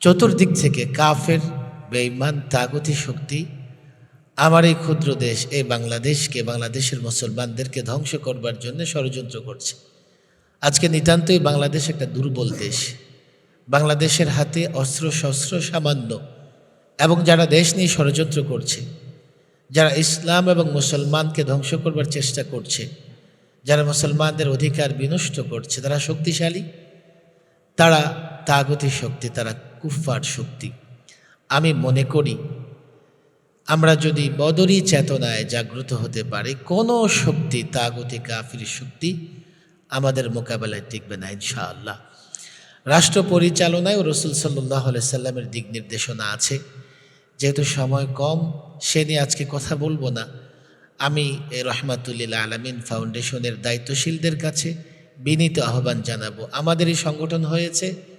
চতুর্দিক থেকে কাফের, বেঈমান, তাগতি শক্তি, আমার এই ক্ষুদ্র দেশ, এই বাংলাদেশকে, বাংলাদেশের মুসলমানদেরকে ধ্বংস করবার জন্য ষড়যন্ত্র করছে। আজকে নিতান্তই বাংলাদেশ একটা দুর্বল দেশ। বাংলাদেশের হাতে অস্ত্র, শস্ত্র সামান্য এবং যারা দেশ নিয়ে ষড়যন্ত্র করছে, যারা ইসলাম এবং মুসলমানকে ধ্বংস করবার চেষ্টা করছে, যারা মুসলমানদের অধিকার বিনষ্ট করছে তারা শক্তিশালী, তারা তাগতি শক্তি, তারা কুফফার শক্তি। আমি মনে করি, আমরা যদি বদরি চেতনায় জাগ্রত হতে পারি, কোনো শক্তি তাগতি কাফির শক্তি আমাদের মোকাবেলায় টিকবে না, ইনশাআল্লাহ। রাষ্ট্র পরিচালনায় রসুল সাল্লাহ সাল্লামের দিক নির্দেশনা আছে। যেহেতু সময় কম, সে নিয়ে আজকে কথা বলব না। আমি রহমাতুল্লিল্লা আলমিন ফাউন্ডেশনের দায়িত্বশীলদের কাছে বিনীত আহ্বান জানাব। আমাদের এই সংগঠন হয়েছে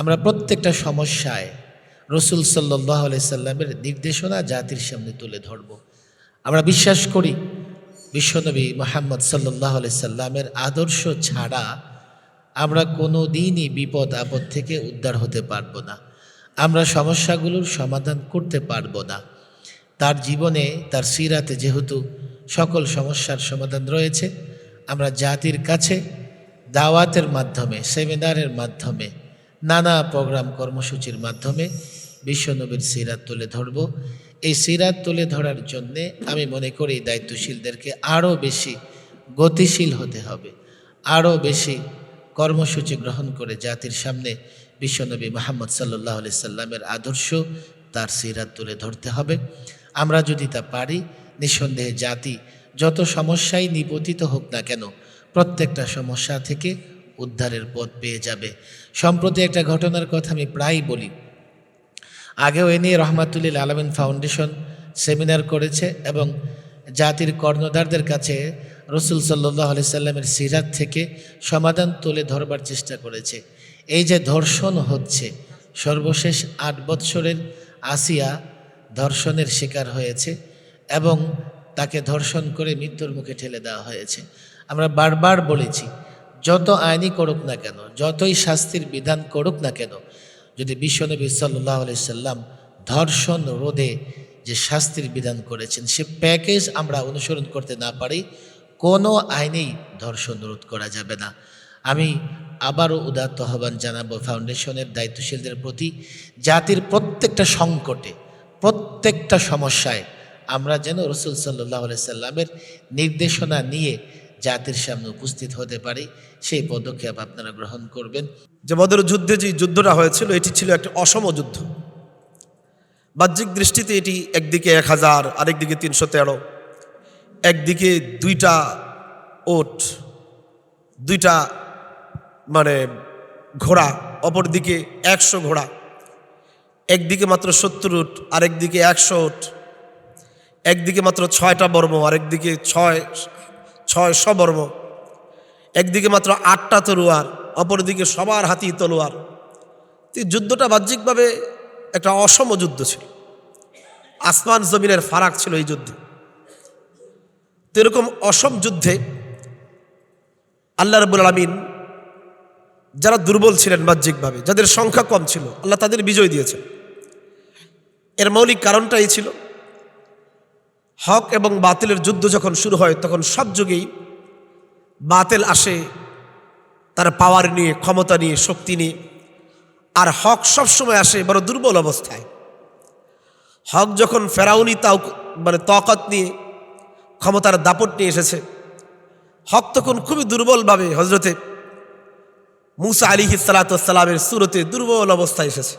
আমরা প্রত্যেকটা সমস্যায় রসুল সাল্লাহ সাল্লামের নির্দেশনা জাতির সামনে তুলে ধরব। আমরা বিশ্বাস করি, বিশ্বনবী মোহাম্মদ সাল্লাহ সাল্লামের আদর্শ ছাড়া আমরা কোনো দিনই বিপদ, আপদ থেকে উদ্ধার হতে পারব না। আমরা সমস্যাগুলোর সমাধান করতে পারব না। তার জীবনে, তার সিরাতে যেহেতু সকল সমস্যার সমাধান রয়েছে, আমরা জাতির কাছে দাওয়াতের মাধ্যমে, সেমিনারের মাধ্যমে নানা প্রোগ্রাম কর্মসূচির মাধ্যমে বিশ্বনবীর সিরাত তুলে ধরব। এই সিরাত তুলে ধরার জন্যে আমি মনে করি দায়িত্বশীলদেরকে আরও বেশি গতিশীল হতে হবে। আরও বেশি কর্মসূচি গ্রহণ করে জাতির সামনে বিশ্বনবী মোহাম্মদ সাল্লাহ আলি সাল্লামের আদর্শ তার সিরাত তুলে ধরতে হবে। আমরা যদি তা পারি, নিঃসন্দেহে জাতি যত সমস্যায় নিপতিত হোক না কেন, প্রত্যেকটা সমস্যা থেকে উদ্ধারের পথ পেয়ে যাবে। সম্প্রতি একটা ঘটনার কথা আমি প্রায়ই বলি। আগেও এ নিয়ে রহমাতুল্লিল আলমিন ফাউন্ডেশন সেমিনার করেছে এবং জাতির কর্ণধারদের কাছে রসুল সাল্লাহ আলি সাল্লামের সিরাত থেকে সমাধান তুলে ধরবার চেষ্টা করেছে। এই যে ধর্ষণ হচ্ছে, সর্বশেষ আট বৎসরের আসিয়া ধর্ষণের শিকার হয়েছে এবং তাকে ধর্ষণ করে মৃত্যুর মুখে ঠেলে দেওয়া হয়েছে। আমরা বারবার বলেছি যত আইনি করুক না কেন, যতই শাস্তির বিধান করুক না কেন, যদি বিশ্বনবী সাল্লাহ সাল্লাম ধর্ষণ, রোধে যে শাস্তির বিধান করেছেন, সে প্যাকেজ আমরা অনুসরণ করতে না পারি, কোনো আইনেই ধর্ষণ, রোধ করা যাবে না। আমি আবারও উদাত্ত আহ্বান জানাব ফাউন্ডেশনের দায়িত্বশীলদের প্রতি, জাতির প্রত্যেকটা সংকটে, প্রত্যেকটা সমস্যায় আমরা যেন রসুল সাল্লাহ সাল্লামের নির্দেশনা নিয়ে জাতির সামনে উপস্থিত হতে পারি, সেই পদক্ষেপ আপনারা গ্রহণ করবেন। যে বদর যুদ্ধে যে যুদ্ধটা হয়েছিল, এটি ছিল একটি অসম যুদ্ধ। বাহ্যিক দৃষ্টিতে এটি একদিকে এক হাজার, আরেকদিকে তিনশো তেরো। একদিকে দুইটা ওট, দুইটা মানে ঘোড়া, অপরদিকে একশো ঘোড়া। একদিকে মাত্র সত্তর উট, আরেকদিকে একশো উট। একদিকে মাত্র ছয়টা বর্ম, আরেকদিকে ছয় ছয়শো বর্ম একদিকে মাত্র আটটা তলোয়ার, অপরদিকে সবার হাতি তলোয়ার। এই যুদ্ধটা বাহ্যিকভাবে একটা অসম যুদ্ধ ছিল। আসমান জমিনের ফারাক ছিল এই যুদ্ধে। তো এরকম অসম যুদ্ধে আল্লাহ রবুল আলমিন যারা দুর্বল ছিলেন বাহ্যিকভাবে, যাদের সংখ্যা কম ছিল, আল্লাহ তাদের বিজয় দিয়েছেন। এর মৌলিক কারণটাই ছিল হক এবং বাতিলের যুদ্ধ যখন শুরু হয়, তখন সব যুগেই বাতিল আসে তার পাওয়ার নিয়ে, ক্ষমতা নিয়ে, শক্তি নিয়ে। আর হক সবসময় আসে বড় দুর্বল অবস্থায়। হক যখন ফেরাউনি তাও মানে তকত নিয়ে ক্ষমতার দাপট নিয়ে এসেছে, হক তখন খুবই দুর্বলভাবে হজরতে মুসা আলী সালাতামের সুরতে দুর্বল অবস্থায় এসেছে।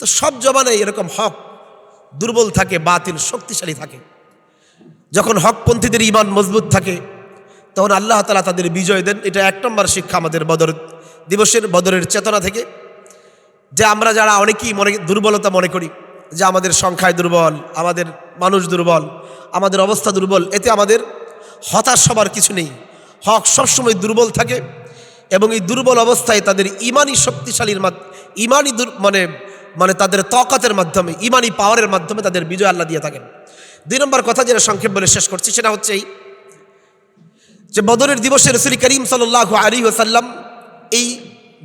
তো সব জমানায় এরকম হক দুর্বল থাকে, বাতিল শক্তিশালী থাকে। যখন হকপন্থীদের ইমান মজবুত থাকে, তখন আল্লাহ তালা তাদের বিজয় দেন। এটা এক নম্বর শিক্ষা আমাদের বদর, দিবসের বদরের চেতনা থেকে, যে আমরা যারা অনেকেই মনে, দুর্বলতা মনে করি, যে আমাদের সংখ্যায় দুর্বল, আমাদের মানুষ দুর্বল, আমাদের অবস্থা দুর্বল, এতে আমাদের হতাশ হবার কিছু নেই। হক সবসময় দুর্বল থাকে এবং এই দুর্বল অবস্থায় তাদের ইমানই শক্তিশালীর ইমানই মানে মানে তাদের তকাতের মাধ্যমে, ইমানই পাওয়ারের মাধ্যমে তাদের বিজয় আল্লাহ দিয়ে থাকেন। দুই নম্বর কথা যেটা সংক্ষেপ বলে শেষ করছি, সেটা হচ্ছে এই যে বদরের দিবসে রসুল করিম সাল আলী ওসাল্লাম এই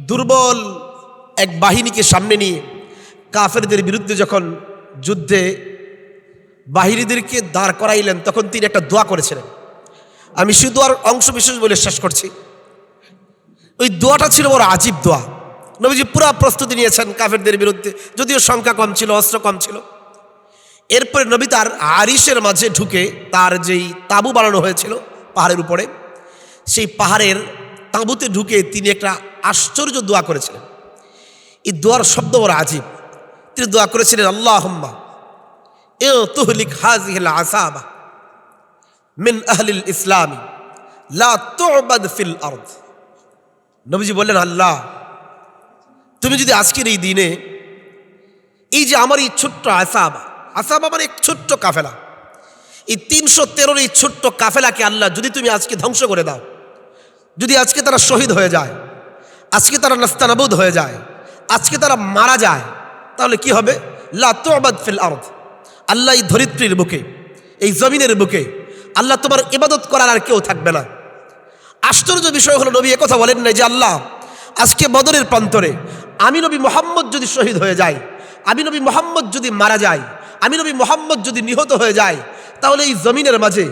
দুর্বল এক বাহিনীকে সামনে নিয়ে কাফেরদের বিরুদ্ধে যখন যুদ্ধে বাহিনীদেরকে দাঁড় করাইলেন, তখন তিনি একটা দোয়া করেছিলেন। আমি সে আর অংশ বিশেষ বলে শেষ করছি। ওই দোয়াটা ছিল বড় আজীব দোয়া। নবীজি পুরা প্রস্তুতি নিয়েছেন কাফেরদের বিরুদ্ধে, যদিও সংখ্যা কম ছিল, অস্ত্র কম ছিল। এরপরে নবী তার আরিসের মাঝে ঢুকে তার যেই তাঁবু বানানো হয়েছিল পাহাড়ের উপরে, সেই পাহাড়ের তাঁবুতে ঢুকে তিনি একটা আশ্চর্য দোয়া করেছিলেন। এই দোয়ার শব্দ বড় আজীব। তিনি দোয়া করেছিলেন আল্লাহ হম্মা এ তুহলিক হাজিহিল আসাবা মিন আহলিল ইসলামী, লা ফিল নবীজি বললেন, আল্লাহ, তুমি যদি আজকের এই দিনে, এই যে আমার এই ছোট্ট আসাবা আসাবা মানে এক ছোট্ট কাফেলা। এই তিনশো তেরোর এই ছোট্ট কাফেলাকে আল্লাহ, যদি তুমি আজকে ধ্বংস করে দাও, যদি আজকে তারা শহীদ হয়ে যায়, আজকে তারা নাস্তানাবুদ হয়ে যায়, আজকে তারা মারা যায়, তাহলে কি হবে? লা তুবাদ ফিল আরদ। আল্লাহ এই ধরিত্রীর বুকে, এই জমিনের বুকে, আল্লাহ তোমার ইবাদত করার আর কেউ থাকবে না। আশ্চর্য বিষয় হলো, নবী কথা বলেন নাই যে, আল্লাহ, আজকে বদরের প্রান্তরে আমি নবী মোহাম্মদ যদি শহীদ হয়ে যায় আমি নবী মোহাম্মদ যদি মারা যায় আমি নবী মোহাম্মদ যদি নিহত হয়ে যায়, তাহলে এই জমিনের মাঝে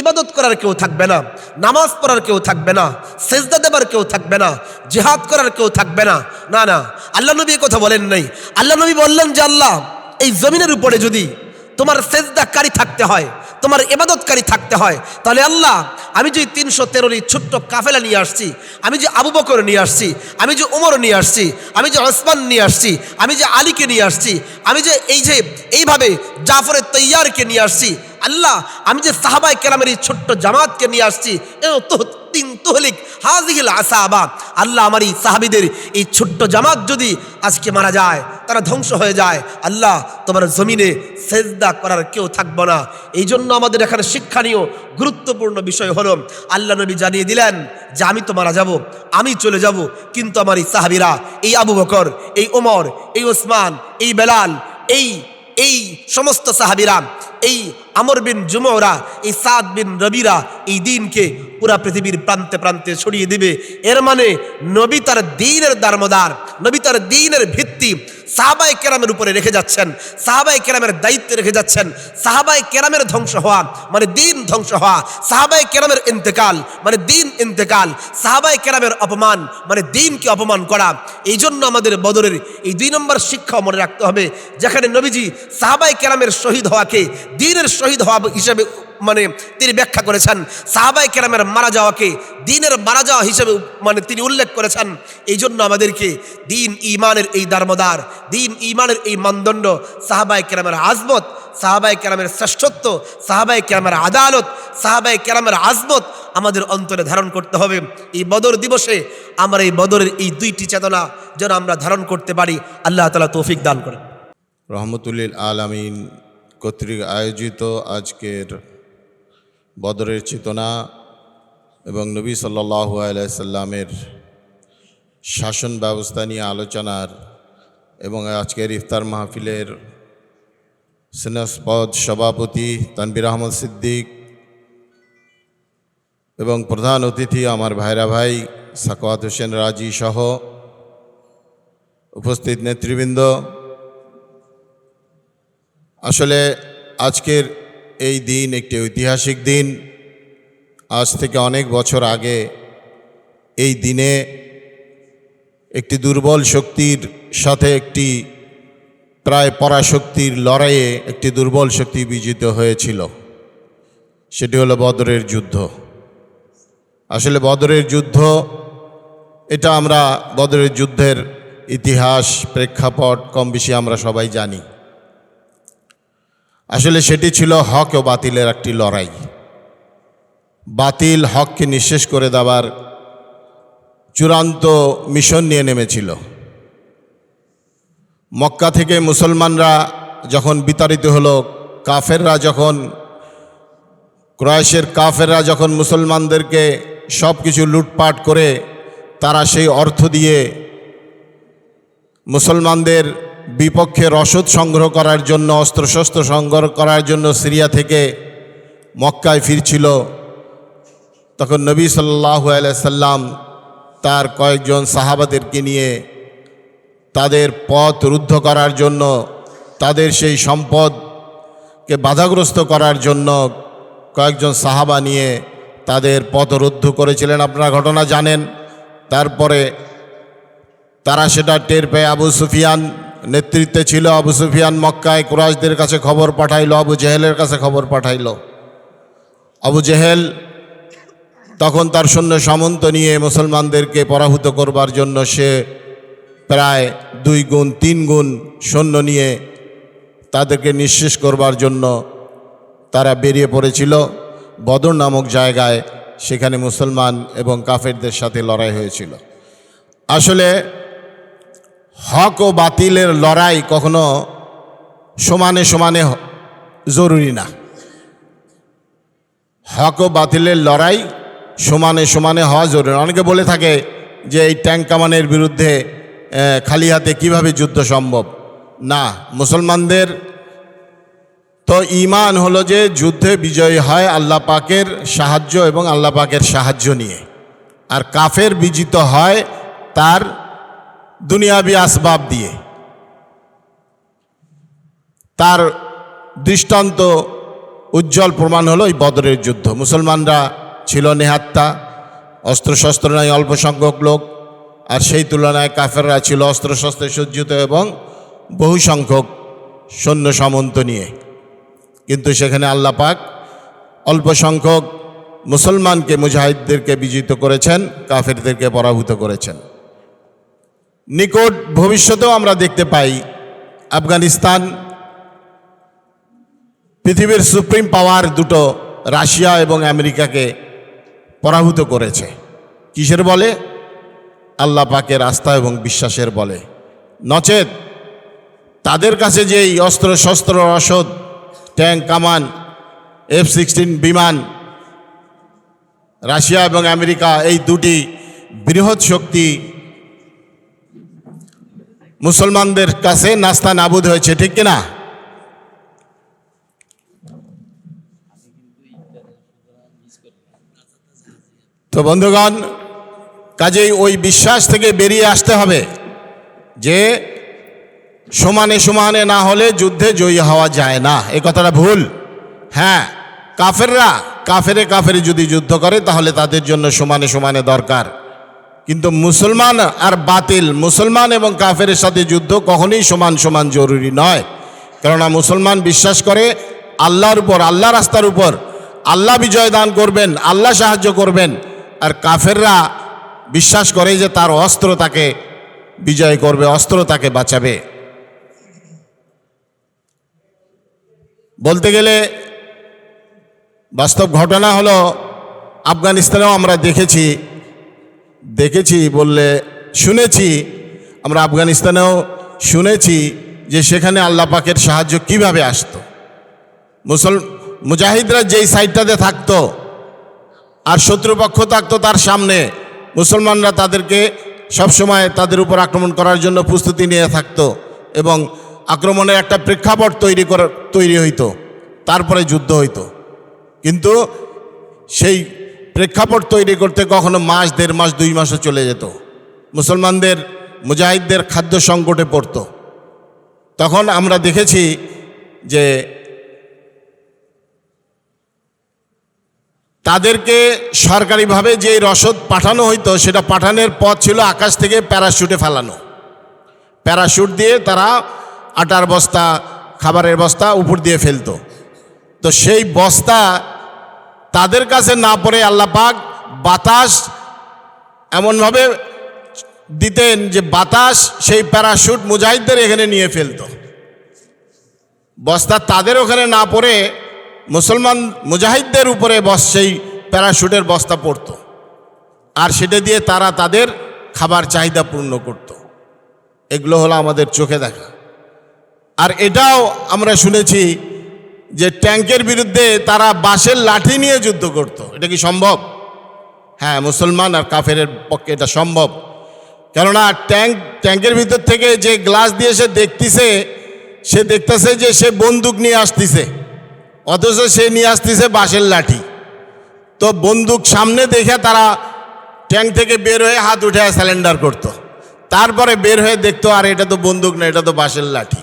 ইবাদত করার কেউ থাকবে না, নামাজ পড়ার কেউ থাকবে না, সেজদা দেবার কেউ থাকবে না, জেহাদ করার কেউ থাকবে না। না না, আল্লাহ নবী কথা বলেন নাই। আল্লাহ নবী বললেন যে, আল্লাহ, এই জমিনের উপরে যদি তোমার সেজদাকারী থাকতে হয়, তোমার এবাদতকারী থাকতে হয়। তাহলে আল্লাহ, আমি যে তিনশো তেরোর এই ছোট্ট কাফেলা নিয়ে আসছি, আমি যে আবু বকর নিয়ে আসছি, আমি যে উমর নিয়ে আসছি, আমি যে ওসমান নিয়ে আসছি, আমি যে আলীকে নিয়ে আসছি, আমি যে এই যে এইভাবে জাফরের তৈয়ারকে নিয়ে আসছি, আল্লাহ, আমি যে সাহাবাই কেরামের এই ছোট্ট জামাতকে নিয়ে আসছি, এ তহলিক হাজিল আসাবা। আল্লাহ আমার এই সাহাবিদের এই ছোট্ট জামাত যদি আজকে মারা যায়, তারা ধ্বংস হয়ে যায়, আল্লাহ তোমার জমিনে সেজদা করার কেউ থাকব না। এই জন্য আমাদের এখানে শিক্ষণীয়, গুরুত্বপূর্ণ বিষয় হলো, আল্লাহ নবী জানিয়ে দিলেন যে আমি তো মারা যাব, আমি চলে যাব, কিন্তু আমার এই সাহাবিরা, এই আবু বকর, এই ওমর, এই ওসমান, এই বেলাল, এই এই সমস্ত সাহাবিরা, এই আমর বিন জুমরা এই সাদ বিন রবিরা এই দিনকে পুরা পৃথিবীর প্রান্তে প্রান্তে ছড়িয়ে দিবে। এর মানে নবী তার দিনের দারমদার, নবী তার দিনের ভিত্তি সাহাবাই কেরামের উপরে রেখে যাচ্ছেন সাহাবাই কেরামের দায়িত্বে রেখে যাচ্ছেন সাহাবাই কেরামের ধ্বংস হওয়া মানে দিন ধ্বংস হওয়া সাহাবাই কেরামের ইন্তেকাল মানে দিন ইন্তেকাল সাহাবাই কেরামের অপমান মানে দিনকে অপমান করা এই জন্য আমাদের বদরের এই দুই নম্বর শিক্ষা মনে রাখতে হবে, যেখানে নবীজি সাহাবাই কেরামের শহীদ হওয়াকে দিনের শহীদ হওয়া হিসেবে মানে তিনি ব্যাখ্যা করেছেন। সাহাবাই কেরামের মারা যাওয়াকে দিনের মারা যাওয়া হিসেবে মানে তিনি উল্লেখ করেছেন। এই জন্য আমাদেরকে দিন ইমানের এই দারমদার, দিন ইমানের এই মানদণ্ড সাহাবাই কেরামের আজমত সাহাবাই কেরামের শ্রেষ্ঠত্ব সাহাবাই কেরামের আদালত সাহাবাই কেরামের আজমত আমাদের অন্তরে ধারণ করতে হবে। এই বদর দিবসে আমরা এই বদরের এই দুইটি চেতনা যেন আমরা ধারণ করতে পারি। আল্লাহ তালা তৌফিক দান করেন। রহমতুল্লিল আলামিন। কর্তৃক আয়োজিত আজকের বদরের চেতনা এবং নবী সাল্লাহু আলাইসাল্লামের শাসন ব্যবস্থা নিয়ে আলোচনার এবং আজকের ইফতার মাহফিলের স্নেহস্পদ সভাপতি তানবির আহমদ সিদ্দিক এবং প্রধান অতিথি আমার ভাইরা ভাই সাকওয়াত হোসেন রাজি সহ উপস্থিত নেতৃবৃন্দ আসলে আজকের এই দিন একটি ঐতিহাসিক দিন। আজ থেকে অনেক বছর আগে এই দিনে একটি দুর্বল শক্তির সাথে একটি প্রায় পরাশক্তির লড়াইয়ে একটি দুর্বল শক্তি বিজিত হয়েছিল। সেটি হলো বদরের যুদ্ধ। আসলে বদরের যুদ্ধ, এটা আমরা বদরের যুদ্ধের ইতিহাস, প্রেক্ষাপট কম বেশি আমরা সবাই জানি। আসলে সেটি ছিল হক ও বাতিলের একটি লড়াই। বাতিল হককে নিঃশেষ করে দেওয়ার চূড়ান্ত মিশন নিয়ে নেমেছিল। মক্কা থেকে মুসলমানরা যখন বিতাড়িত হলো, কাফেররা যখন, ক্রয়েশের কাফেররা যখন মুসলমানদেরকে সব কিছু লুটপাট করে, তারা সেই অর্থ দিয়ে মুসলমানদের বিপক্ষে রসদ সংগ্রহ করার জন্য, অস্ত্রশস্ত্র সংগ্রহ করার জন্য সিরিয়া থেকে মক্কায় ফিরছিল। তখন নবী সাল্লাহ সাল্লাম তার কয়েকজন সাহাবাদেরকে নিয়ে তাদের পথ রুদ্ধ করার জন্য, তাদের সেই সম্পদকে বাধাগ্রস্ত করার জন্য কয়েকজন সাহাবা নিয়ে তাদের পথ রুদ্ধ করেছিলেন। আপনারা ঘটনা জানেন, তারপরে তারা সেটা টের পেয়ে আবু সুফিয়ান নেতৃত্বে ছিল আবু সুফিয়ান মক্কায়, কুরাইশদের কাছে খবর পাঠাইলো, আবু জেহেলের কাছে খবর পাঠাইল। আবু জেহেল তখন তার সৈন্য সামন্ত নিয়ে মুসলমানদেরকে পরাভূত করবার জন্য সে প্রায় দুই গুণ, তিন গুণ সৈন্য নিয়ে তাদেরকে নিঃশেষ করবার জন্য তারা বেরিয়ে পড়েছিল। বদর নামক জায়গায় সেখানে মুসলমান এবং কাফেরদের সাথে লড়াই হয়েছিল। আসলে হক ও বাতিলের লড়াই কখনো সমানে সমানে জরুরি না। হক ও বাতিলের লড়াই সমানে সমানে হওয়া জরুরি অনেকে বলে থাকে যে এই ট্যাঙ্ক কামানের বিরুদ্ধে খালি হাতে কীভাবে যুদ্ধ সম্ভব? না, মুসলমানদের তো ইমান হলো যে যুদ্ধে বিজয়ী হয় আল্লাহ পাকের সাহায্য এবং আল্লাহ পাকের সাহায্য নিয়ে। আর কাফের বিজিত হয় তার দুনিয়াবি আসবাব দিয়ে। তার দৃষ্টান্ত উজ্জ্বল প্রমাণ হলো এই বদরের যুদ্ধ। মুসলমানরা ছিল নেহাত্তা, অস্ত্রশস্ত্র নাই অল্প সংখ্যক লোক, আর সেই তুলনায় কাফেররা ছিল অস্ত্রশস্ত্রে সজ্জিত এবং বহু সংখ্যক সৈন্য সামন্ত নিয়ে। কিন্তু সেখানে আল্লাহ পাক অল্প সংখ্যক মুসলমানকে মুজাহিদদেরকে বিজিত করেছেন, কাফেরদেরকে পরাভূত করেছেন। নিকট ভবিষ্যতেও আমরা দেখতে পাই আফগানিস্তান, পৃথিবীর সুপ্রিম পাওয়ার দুটো রাশিয়া এবং আমেরিকাকে পরাভূত করেছে। কিসের বলে? আল্লাহ পাকের আস্থা এবং বিশ্বাসের বলে। নচেত তাদের কাছে যেই অস্ত্র, শস্ত্র রসদ ট্যাঙ্ক, কামান, এফ সিক্সটিন বিমান, রাশিয়া এবং আমেরিকা এই দুটি বৃহৎ শক্তি মুসলমানদের কাছে নাস্তা নাবুদ হয়েছে, ঠিক কিনা? তো বন্ধুগণ, কাজেই ওই বিশ্বাস থেকে বেরিয়ে আসতে হবে যে সমানে সমানে না হলে যুদ্ধে জয়ী হওয়া যায় না। এই কথাটা ভুল। হ্যাঁ কাফেররা কাফেরে কাফেরে যদি যুদ্ধ করে, তাহলে তাদের জন্য সমানে সমানে দরকার। কিন্তু মুসলমান আর বাতিল, মুসলমান এবং কাফেরের সাথে যুদ্ধ কখনোই সমান সমান জরুরি নয়। কেননা মুসলমান বিশ্বাস করে আল্লাহর উপর, আল্লাহ রাস্তার উপর, আল্লাহ বিজয় দান করবেন, আল্লাহ সাহায্য করবেন। আর কাফেররা বিশ্বাস করে যে তার অস্ত্র তাকে বিজয় করবে, অস্ত্র তাকে বাঁচাবে। বলতে গেলে বাস্তব ঘটনা হলো, আফগানিস্তানেও আমরা দেখেছি দেখেছি, বললে, শুনেছি। আমরা আফগানিস্তানেও শুনেছি যে সেখানে আল্লাহ পাকের সাহায্য কীভাবে আসতো। মুসল, মুজাহিদরা যেই সাইডটাতে থাকতো আর শত্রুপক্ষ থাকতো তার সামনে, মুসলমানরা তাদেরকে সবসময় তাদের উপর আক্রমণ করার জন্য প্রস্তুতি নিয়ে থাকতো এবং আক্রমণের একটা প্রেক্ষাপট তৈরি করা, তৈরি হইতো, তারপরে যুদ্ধ হইতো। কিন্তু সেই প্রেক্ষাপট তৈরি করতে কখনো মাস, দেড় মাস, দুই মাসও চলে যেত। মুসলমানদের, মুজাহিদদের খাদ্য সংকটে পড়ত। তখন আমরা দেখেছি যে তাদেরকে সরকারিভাবে যে রসদ পাঠানো হইতো, সেটা পাঠানোর পথ ছিল আকাশ থেকে প্যারাশুটে ফেলানো। প্যারাশুট দিয়ে তারা আটার বস্তা, খাবারের বস্তা উপর দিয়ে ফেলতো। তো সেই বস্তা তাদের কাছে না পড়ে আল্লাপাক বাতাস এমনভাবে দিতেন যে বাতাস সেই প্যারাশুট মুজাহিদদের এখানে নিয়ে ফেলতো। বস্তা তাদের ওখানে না পড়ে মুসলমান মুজাহিদদের উপরে বস সেই প্যারাশুটের বস্তা পড়তো। আর সেটা দিয়ে তারা তাদের খাবার চাহিদা পূর্ণ করত। এগুলো হলো আমাদের চোখে দেখা। আর এটাও আমরা শুনেছি যে ট্যাঙ্কের বিরুদ্ধে তারা বাঁশের লাঠি নিয়ে যুদ্ধ করত। এটা কি সম্ভব? হ্যাঁ মুসলমান আর কাফের পক্ষে এটা সম্ভব। কেননা ট্যাঙ্ক, ট্যাঙ্কের ভিতর থেকে যে গ্লাস দিয়ে সে দেখতেছে সে দেখতেছে যে সে বন্দুক নিয়ে আসতেছে। অথচ সে নিয়ে আসতেছে বাঁশের লাঠি। তো বন্দুক সামনে দেখে তারা ট্যাঙ্ক থেকে বের হয়ে হাত উঠে স্যালেন্ডার করতো। তারপরে বের হয়ে দেখতো, আর, এটা তো বন্দুক না, এটা তো বাঁশের লাঠি।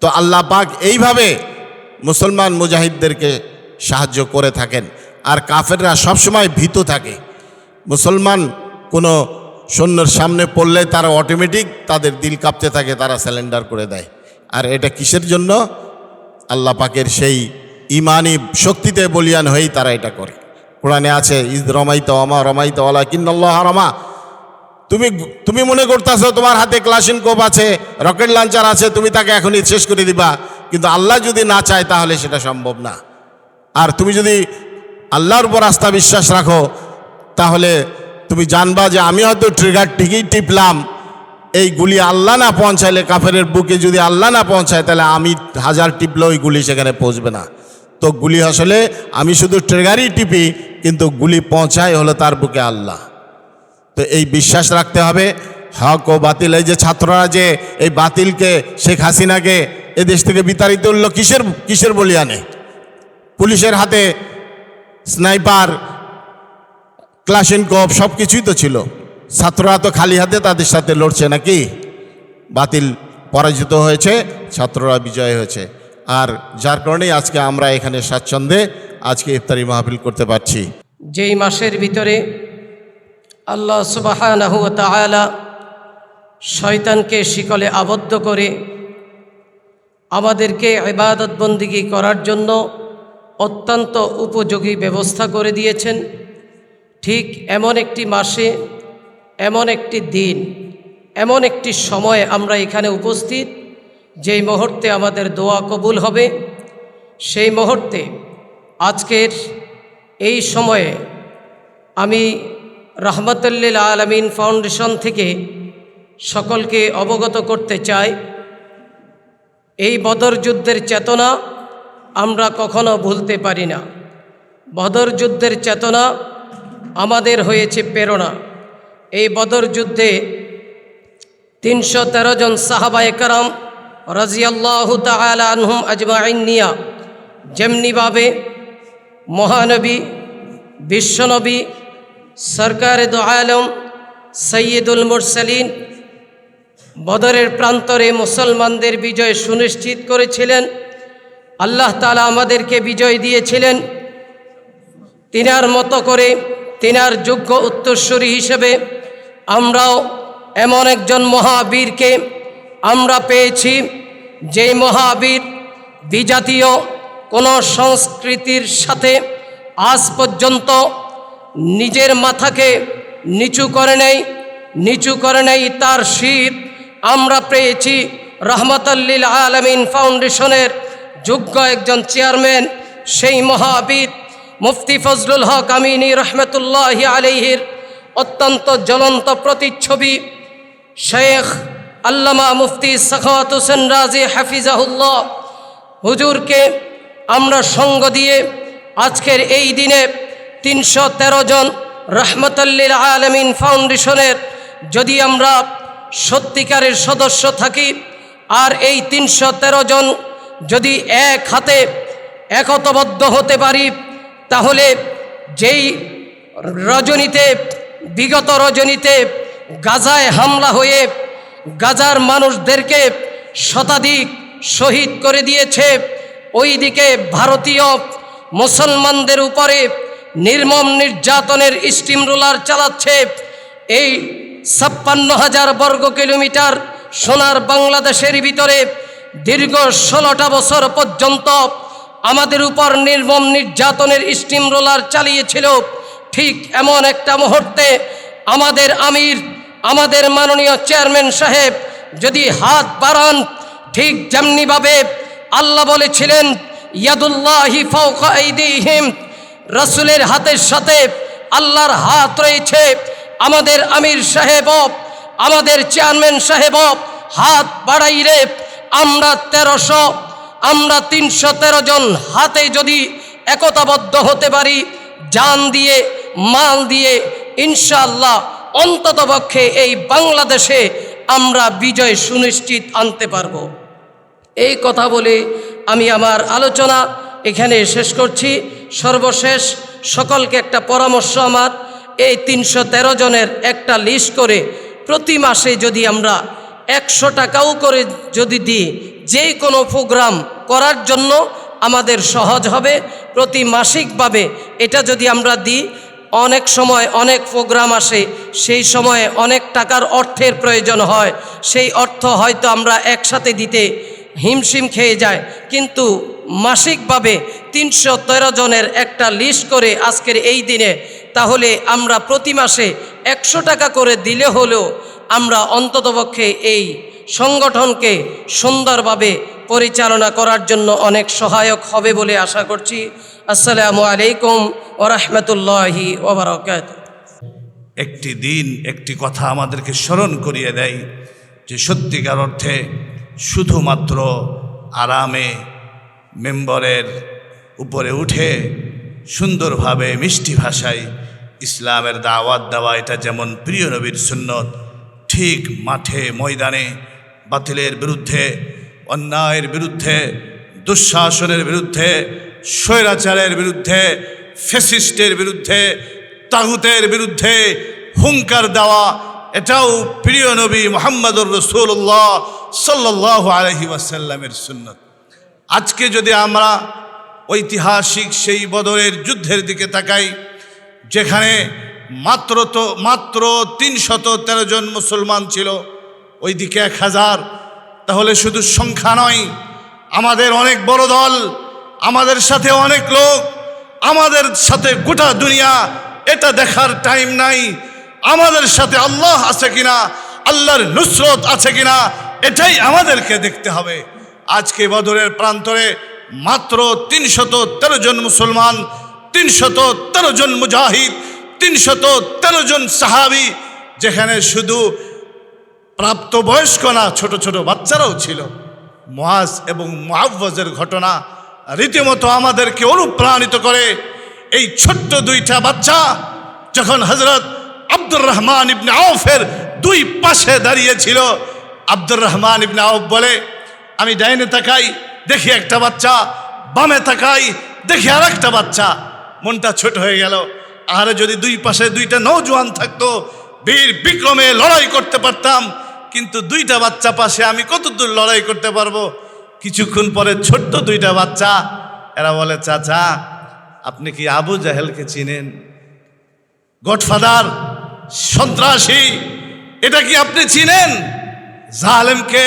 তো আল্লাহ পাক এইভাবে মুসলমান মুজাহিদদেরকে সাহায্য করে থাকেন। আর কাফেররা সবসময় ভীত থাকে। মুসলমান কোনো সৈন্যর সামনে পড়লে তারা অটোমেটিক তাদের দিল কাঁপতে থাকে, তারা স্যালেন্ডার করে দেয়। আর এটা কিসের জন্য? আল্লাহ পাকের সেই ইমানি শক্তিতে বলিয়ান হয়েই তারা এটা করে। কোরআনে আছে, ইদ রমাইত অমা রমাইত আলা কিন্নাল্লাহ রমা তুমি তুমি মনে করতেছো তোমার হাতে ক্লাসিন কোপ আছে, রকেট লঞ্চার আছে, তুমি তাকে এখনই শেষ করে দিবা। কিন্তু আল্লাহ যদি না চায় তাহলে সেটা সম্ভব না। আর তুমি যদি আল্লাহর উপর আস্থা বিশ্বাস রাখো, তাহলে তুমি জানবা যে আমি হয়তো ট্রিগার ঠিকই টিপলাম। এই গুলি আল্লাহ না পৌঁছাইলে কাফেরের বুকে যদি আল্লাহ না পৌঁছায়, তাহলে আমি হাজার টিপলেও ওই গুলি সেখানে পৌঁছবে না। তো গুলি আসলে আমি শুধু ট্রিগারই টিপি, কিন্তু গুলি পৌঁছায় হলো তার বুকে আল্লাহ। তো এই বিশ্বাস রাখতে হবে। হক ও বাতিল, এই যে ছাত্ররা যে এই বাতিলকে শেখ হাসিনাকে এদেশ থেকে বিতাড়িত হলো, কিসের কিসের বলিয়ানে? পুলিশের হাতে স্নাইপার ক্লাসিন কপ সব কিছুই তো ছিল। ছাত্ররা তো খালি হাতে তাদের সাথে লড়ছে নাকি? বাতিল পরাজিত হয়েছে, ছাত্ররা বিজয় হয়েছে। আর যার কারণেই আজকে আমরা এখানে স্বাচ্ছন্দ্যে আজকে ইফতারি মাহফিল করতে পারছি। যেই মাসের ভিতরে আল্লাহ সুবাহানাহু তাআলা শয়তানকে শিকলে আবদ্ধ করে আমাদেরকে ইবাদত বন্দিগি করার জন্য অত্যন্ত উপযোগী ব্যবস্থা করে দিয়েছেন। ঠিক এমন একটি মাসে, এমন একটি দিন, এমন একটি সময় আমরা এখানে উপস্থিত, যেই মুহূর্তে আমাদের দোয়া কবুল হবে। সেই মুহূর্তে আজকের এই সময়ে আমি রহমতুল্লিল আলমিন ফাউন্ডেশন থেকে সকলকে অবগত করতে চাই, এই বদর যুদ্ধের চেতনা আমরা কখনো ভুলতে পারি না। বদর যুদ্ধের চেতনা আমাদের হয়েছে প্রেরণা। এই বদর যুদ্ধে তিনশো তেরো জন সাহাবা একরাম রাজিয়াল্লাহ তালা আনহুম আজমাইন নিয়া যেমনিভাবে মহানবী, বিশ্বনবী সরকার দো আলম, সৈয়দুল মুরসালিন, বদরের প্রান্তরে মুসলমানদের বিজয় সুনিশ্চিত করেছিলেন। আল্লাহ তালা আমাদেরকে বিজয় দিয়েছিলেন। তিনার মতো করে তিনার যোগ্য উত্তরস্বরী হিসেবে আমরাও এমন একজন মহাবীরকে আমরা পেয়েছি, যেই মহাবীর বিজাতীয় কোনো সংস্কৃতির সাথে আজ পর্যন্ত নিজের মাথাকে নিচু করে নেই, নিচু করে নেই তার শীত। আমরা পেয়েছি রহমতাল্লিল আলমিন ফাউন্ডেশনের যোগ্য একজন চেয়ারম্যান, সেই মহাবিদ মুফতি ফজলুল হক আমিনী রহমতুল্লাহ আলহির অত্যন্ত জ্বলন্ত প্রতিচ্ছবি, শেখ আল্লামা মুফতি সখাওয়াত হোসেন রাজি হাফিজাহুল্লাহ। হুজুরকে আমরা সঙ্গ দিয়ে আজকের এই দিনে তিনশো তেরো জন রহমতাল্লিল আলমিন ফাউন্ডেশনের যদি আমরা সত্যিকারের সদস্য থাকি, আর এই তিনশো তেরো জন যদি এক হাতে একতবদ্ধ হতে পারি, তাহলে যেই রজনীতে, বিগত রজনীতে গাজায় হামলা হয়ে গাজার মানুষদেরকে শতাধিক শহীদ করে দিয়েছে, ওইদিকে ভারতীয় মুসলমানদের উপরে নির্মম নির্যাতনের স্টিম রোলার চালাচ্ছে এই ছাপ্পান্ন হাজার বর্গ কিলোমিটার সোনার বাংলাদেশের ভিতরে দীর্ঘ ষোলোটা বছর পর্যন্ত আমাদের উপর নির্মম নির্যাতনের স্টিম রোলার চালিয়েছিল। ঠিক এমন একটা মুহূর্তে আমাদের আমির, আমাদের মাননীয় চেয়ারম্যান সাহেব যদি হাত বাড়ান, ঠিক যেমনিভাবে আল্লাহ বলেছিলেন, ইয়াদুল্লাহি ফাওকা আইদিহিম। রসুলের হাতের সাথে আল্লাহর হাত রয়েছে। আমাদের আমির সাহেব, আমাদের চেয়ারম্যান সাহেব, হাত বাড়াই বাড়াইলে আমরা তেরোশো, আমরা তিনশো তেরো জন হাতে যদি একতাবদ্ধ হতে পারি, জান দিয়ে, মাল দিয়ে, ইনশাআল্লাহ অন্ততপক্ষে এই বাংলাদেশে আমরা বিজয় সুনিশ্চিত আনতে পারব। এই কথা বলে আমি আমার আলোচনা এখানে শেষ করছি। সর্বশেষ সকলকে একটা পরামর্শ আমার, এই তিনশো তেরো জনের একটা লিস্ট করে প্রতি মাসে যদি আমরা একশো টাকাও করে যদি দিই যে কোনো প্রোগ্রাম করার জন্য আমাদের সহজ হবে। প্রতি মাসিকভাবে এটা যদি আমরা দিই, অনেক সময় অনেক প্রোগ্রাম আসে, সেই সময়ে অনেক টাকার অর্থের প্রয়োজন হয়। সেই অর্থ হয়তো আমরা একসাথে দিতে হিমশিম খেয়ে যায়। কিন্তু মাসিকভাবে তিনশো তেরো জনের একটা লিস্ট করে আজকের এই দিনে, তাহলে আমরা প্রতি মাসে একশো টাকা করে দিলে হলেও আমরা অন্ততপক্ষে এই সংগঠনকে সুন্দরভাবে পরিচালনা করার জন্য অনেক সহায়ক হবে বলে আশা করছি। আসসালামু আলাইকুম ওরহমতুল্লাহি ওবরাকাত একটি দিন একটি কথা আমাদেরকে স্মরণ করিয়ে দেয় যে সত্যিকার অর্থে শুধুমাত্র আরামে মেম্বরের উপরে উঠে সুন্দরভাবে মিষ্টি ভাষায় ইসলামের দাওয়াত দেওয়া, এটা যেমন প্রিয় নবীর সুন্নত, ঠিক মাঠে, ময়দানে বাতিলের বিরুদ্ধে, অন্যায়ের বিরুদ্ধে, দুঃশাসনের বিরুদ্ধে, স্বৈরাচারের বিরুদ্ধে ফেসিস্টের বিরুদ্ধে, তাগুতের বিরুদ্ধে হুঙ্কার দেওয়া এটাও প্রিয় নবী মোহাম্মদুর রসুল্লাহ সাল্লাহ আলহি ওয়াসাল্লামের সুন্নত। আজকে যদি আমরা ঐতিহাসিক সেই বদরের যুদ্ধের দিকে তাকাই, যেখানে মাত্র তো, মাত্র তিনশত তেরো জন মুসলমান ছিল, ওইদিকে এক হাজার, তাহলে শুধু সংখ্যা নয়, আমাদের অনেক বড় দল, আমাদের সাথে অনেক লোক, আমাদের সাথে গোটা দুনিয়া, এটা দেখার টাইম নাই। আমাদের সাথে আল্লাহ আছে কিনা, আল্লাহর নুসরত আছে কিনা, এটাই আমাদেরকে দেখতে হবে। আজকে বদরের প্রান্তরে মাত্র তিনশত তেরো জন মুসলমান, তিনশত তেরো জন মুজাহিদ, তিনশত তেরো জন সাহাবি, যেখানে শুধু প্রাপ্তবয়স্ক না, ছোট ছোট বাচ্চারাও ছিল। মহাজ এবং মহাব্বজের ঘটনা রীতিমতো আমাদেরকে অনুপ্রাণিত করে। এই ছোট্ট দুইটা বাচ্চা যখন হজরত আব্দুর রহমান ইবনে আউফের দুই পাশে দাঁড়িয়েছিল। আব্দুর রহমান ইবনে আউফ বলে, আমি ডাইনে তাকাই, দেখি একটা বাচ্চা, বামে তাকাই, দেখি আর একটা বাচ্চা। মনটা ছোট হয়ে গেল। আর যদি দুই পাশে দুইটা নৌজওয়ান থাকতো, বীর বিক্রমে লড়াই করতে পারতাম, কিন্তু দুইটা বাচ্চা পাশে আমি কতদূর লড়াই করতে পারব? কিছুক্ষণ পরে ছোট্ট দুইটা বাচ্চা, এরা বলে, চাচা, আপনি কি আবু জাহেলকে চিনেন? গডফাদার সন্ত্রাসী, এটা কি আপনি চিনেন? জালেমকে,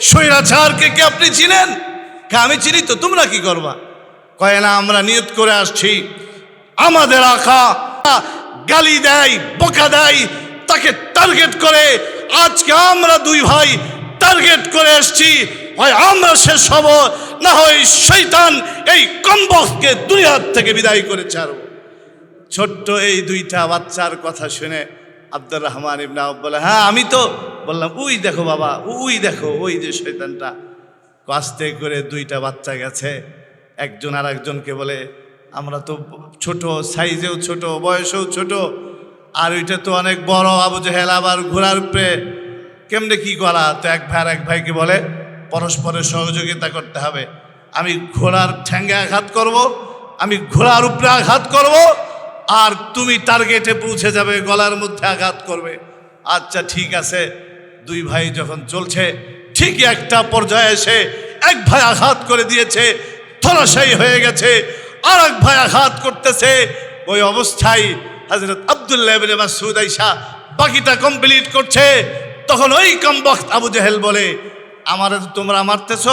স্বৈরাচারকে কি আপনি চিনেন? আমি চিনি তো, তোমরা কি করবা? কয়, না, আমরা নিয়ত করে আসছি। আমাদের আখা গালি দেয়, বোকা দেয়, তাকে টার্গেট করে। আজকে আমরা দুই ভাই টার্গেট করে এসছি। হয় আমরা শেষ হব, না হয় শৈতান এই কম্বককে দুনিয়ার থেকে বিদায় করে ছাড়ব ছোট্ট এই দুইটা বাচ্চার কথা শুনে আব্দুর রহমান ইবনা বলে হ্যাঁ আমি তো বললাম, উই দেখো বাবা, উই দেখো, ওই যে শৈতানটা আস্তে করে দুইটা বাচ্চা গেছে। একজন আর একজনকে বলে, আমরা তো ছোট, সাইজেও ছোট, বয়সেও ছোট, আর ওইটা তো অনেক বড়, আবু জেহেল আবার ঘোড়ার উপরে। কেমনে কি করা? তো এক ভাই এক ভাইকে বলে, পরস্পরের সহযোগিতা করতে হবে। আমি ঘোড়ার ঠ্যাঙ্গে আঘাত করব, আমি ঘোড়ার উপরে আঘাত করব আর তুমি টার্গেটে পৌঁছে যাবে, গলার মধ্যে আঘাত করবে। আচ্ছা ঠিক আছে। দুই ভাই যখন চলছে, ঠিক একটা পর্যায়ে এসে এক ভাই আঘাত করে দিয়েছে, ধরাশায়ী হয়ে গেছে। আর এক ভাই আঘাত করতেছে। ওই অবস্থায় হজরত আবদুল্লাহ ইবনে মাসুদ আইসা বাকিটা কমপ্লিট করছে। তখন ওই কমবক্ত আবু জেহেল বলে, আমার তোমরা মারতেছ,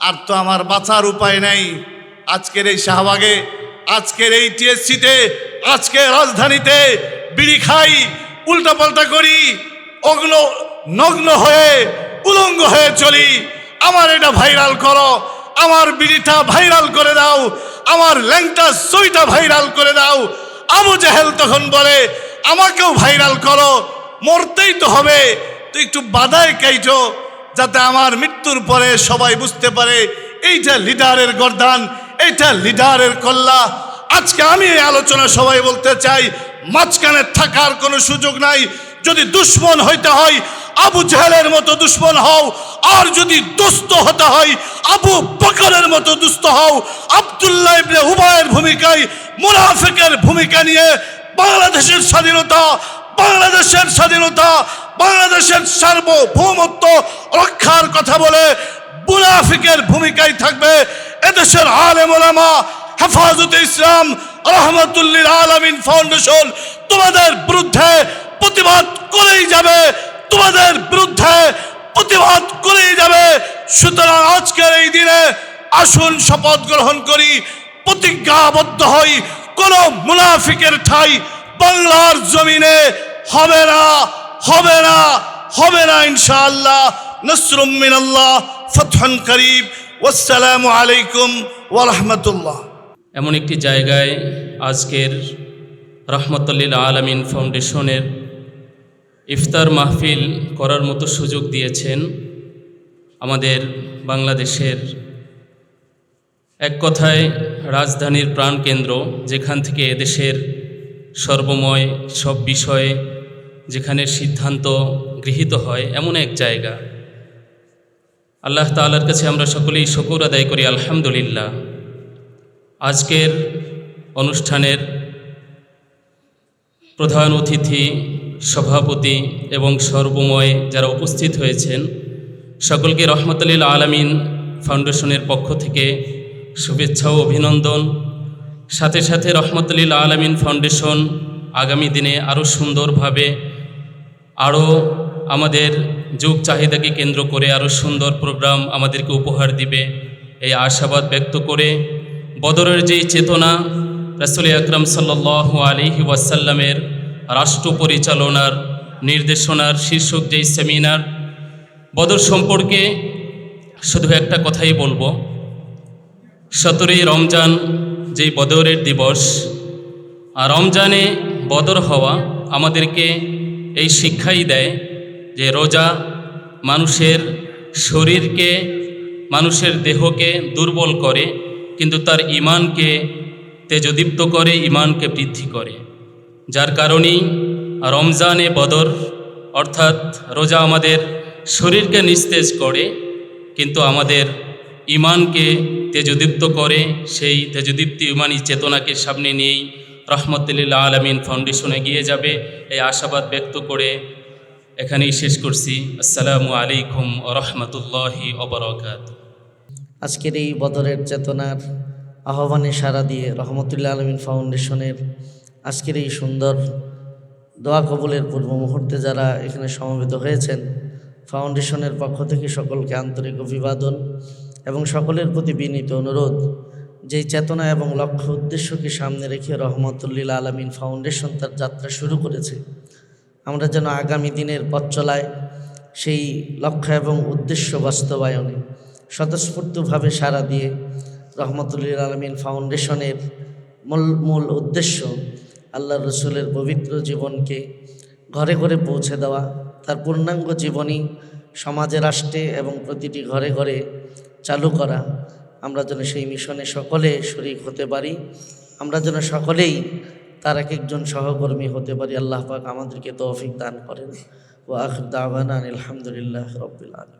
আর তো আমার বাঁচার উপায় নাই। আজকের এই শাহবাগে আজকের এই টিএসসিতে আজকে রাজধানীতে বিড়ি খাই উল্টাপাল্টা করি, অগ্ন, নগ্ন হয়ে, উলঙ্গ হয়ে চলি। আমার এটা ভাইরাল করো, আমার বিড়িটা ভাইরাল করে দাও, আমার ল্যাংটা সইটা ভাইরাল করে দাও। আবু জাহেল তখন বলে, আমাকেও ভাইরাল করো, মরতেই তো হবে। তুই একটু বাধায় কাইটো, যাতে আমার মৃত্যুর পরে সবাই বুঝতে পারে, এইটা লিডারের গর্দান এইটা লিডারের কল্লা। আজকে আমি এই আলোচনা সবাই বলতে চাই, মাঝখানে থাকার কোনো সুযোগ নাই। যদি দুশ্মন হইতে হয়, আবু জাহেলের মতো দুশ্মন হও, আর যদি দুস্থ হতে হয়, আবু বকরের মতো দুস্থ হও। আবদুল্লাহ ইবনে উবায়ের ভূমিকায়, মুনাফিকের ভূমিকা নিয়ে বাংলাদেশের স্বাধীনতা বাংলাদেশের স্বাধীনতা, বাংলাদেশের সার্বভৌমত্ব রক্ষার কথা বলে মুনাফিকের ভূমিকায় থাকবে এদেশের আলেম ওলামা হেফাজতে ইসলাম রহমতুল্লিল আলমিন ফাউন্ডেশন। তোমাদের বিরুদ্ধে প্রতিবাদ করেই যাবে, তোমাদের বিরুদ্ধে প্রতিবাদ করেই যাবে। সুতরাং আজকের এই দিনে আসুন শপথ গ্রহণ করি, প্রতিজ্ঞাবদ্ধ হই, কোন মুনাফিকের ঠাই বাংলার জমিনে হবে না হবে না। হবে না ইনশাআল্লাহ। নসরুম মিনাল্লাহ, ফতহান করিব ওয়াসসালামু আলাইকুম ওয়া রাহমাতুল্লাহ। এমন একটি জায়গায় আজকের রহমতুল্লিল আলমিন ফাউন্ডেশনের ইফতার মাহফিল করার মতো সুযোগ দিয়েছেন আমাদের বাংলাদেশের এক কথায় রাজধানীর প্রাণকেন্দ্র, যেখান থেকে এদেশের সর্বময় সব বিষয়ে যেখানে সিদ্ধান্ত গৃহীত হয় এমন এক জায়গা। আল্লাহ তাআলার কাছে আমরা সকলেই শকুর আদায় করি, আলহামদুলিল্লাহ। আজকের অনুষ্ঠানের প্রধান অতিথি, সভাপতি এবং সর্বময় যারা উপস্থিত হয়েছেন, সকলকে রহমতুল্লিল আলামিন ফাউন্ডেশনের পক্ষ থেকে শুভেচ্ছা ও অভিনন্দন। সাথে সাথে রহমতুল্লিল আলামিন ফাউন্ডেশন আগামী দিনে আরও সুন্দরভাবে আরও আমাদের যুগ চাহিদাকে কেন্দ্র করে আরও সুন্দর প্রোগ্রাম আমাদেরকে উপহার দিবে। এই আশাবাদ ব্যক্ত করে বদরের যেই চেতনা, রাসুল আকরম সাল্লাহ আলিহি ওয়াসাল্লামের রাষ্ট্র পরিচালনার নির্দেশনার শীর্ষক যেই সেমিনার, বদর সম্পর্কে শুধু একটা কথাই বলব। সতেরোই রমজান যেই বদরের দিবস, আর রমজানে বদর হওয়া আমাদেরকে এই শিক্ষাই দেয় যে রোজা মানুষের শরীরকে, মানুষের দেহকে দুর্বল করে, কিন্তু তার ইমানকে তেজদীপ্ত করে, ইমানকে বৃদ্ধি করে। যার কারণেই রমজানে বদর, অর্থাৎ রোজা আমাদের শরীরকে নিস্তেজ করে, কিন্তু আমাদের ইমানকে তেজদীপ্ত করে, সেই তেজদীপ্তি, ইমানি চেতনাকে সামনে নিয়েই রহমতুল্লাহ আলমিন ফাউন্ডেশনে গিয়ে যাবে। এই আশাবাদ ব্যক্ত করে এখানেই শেষ করছি। আসসালামু আলাইকুম রহমতুল্লাহি অবরকাত আজকের এই বদরের চেতনার আহ্বানে সাড়া দিয়ে রহমতুল্লাহ আলমিন ফাউন্ডেশনের আজকের এই সুন্দর দোয়া কবুলের পূর্ব মুহূর্তে যারা এখানে সমবেত হয়েছেন, ফাউন্ডেশনের পক্ষ থেকে সকলকে আন্তরিক অভিবাদন এবং সকলের প্রতি বিনীত অনুরোধ, যেই চেতনা এবং লক্ষ্য উদ্দেশ্যকে সামনে রেখে রহমতুল্লিল আলমিন ফাউন্ডেশন তার যাত্রা শুরু করেছে আমরা যেন আগামী দিনের পথ চলায় সেই লক্ষ্য এবং উদ্দেশ্য বাস্তবায়নে স্বতঃস্ফূর্তভাবে সাড়া দিয়ে রহমতুল্লিল আলমিন ফাউন্ডেশনের মূল মূল উদ্দেশ্য আল্লাহ রসুলের পবিত্র জীবনকে ঘরে ঘরে পৌঁছে দেওয়া, তার পূর্ণাঙ্গ জীবনী সমাজে, রাষ্ট্রে এবং প্রতিটি ঘরে ঘরে চালু করা। আমরা যেন সেই মিশনে সকলে শরিক হতে পারি। আমরা যেন সকলেই তার এক একজন সহকর্মী হতে পারি, আল্লাহ পাক আমাদেরকে তৌফিক দান করেন। ও আখ দাওয়ানা আলহামদুলিল্লাহ রবিল আলম